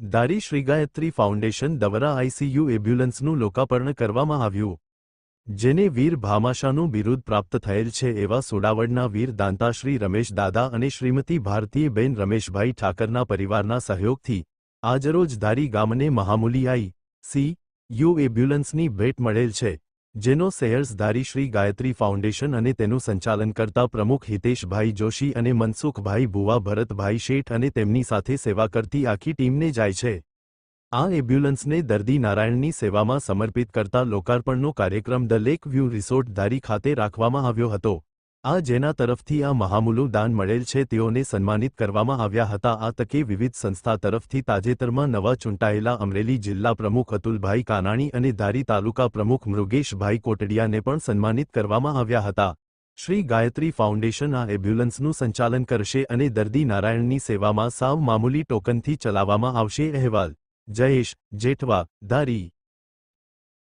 દારી Shri Gayatri foundation દ્વારા ICU એમ્બ્યુલન્સનું લોકાર્પણ કરવામાં આવ્યું. જેને વીર ભામાશાનું બિરુદ પ્રાપ્ત થયેલ છે એવા સોડાવડના વીર દાંતા શ્રી રમેશ દાદા અને શ્રીમતી ભારતીયબેન રમેશભાઈ ઠાકરના પરિવારના સહયોગથી આજરોજ ધારી ગામને મહામૂલી આઈ સી યુ એમ્બ્યુલન્સની ભેટ મળેલ છે. જેનો સેયર્સ ધારી શ્રી ગાયત્રી ફાઉન્ડેશન અને તેનું સંચાલન કરતા પ્રમુખ હિતેશભાઈ જોશી અને મનસુખભાઈ ભુવા ભરતભાઈ શેઠ અને તેમની સાથે સેવા કરતી આખી ટીમને જાય છે. આ એમ્બ્યુલન્સને દર્દી નારાયણની સેવામાં સમર્પિત કરતા લોકાર્પણનો કાર્યક્રમ the lake view resort Dhari ખાતે રાખવામાં આવ્યો હતો. આ જેના તરફથી આ મહામૂલું દાન મળેલ છે, તેઓને સન્માનિત કરવામાં આવ્યા હતા. આ તકે વિવિધ સંસ્થા તરફથી તાજેતરમાં નવા ચૂંટાયેલા અમરેલી જિલ્લા પ્રમુખ અતુલભાઈ કાનાણી અને ધારી તાલુકા પ્રમુખ મૃગેશભાઈ કોટડિયાને પણ સન્માનિત કરવામાં આવ્યા હતા. શ્રી ગાયત્રી ફાઉન્ડેશન આ એમ્બ્યુલન્સનું સંચાલન કરશે અને દર્દી નારાયણની સેવામાં સાવ મામૂલી ટોકનથી ચલાવવામાં આવશે. અહેવાલ, જયેશ જેઠવા, ધારી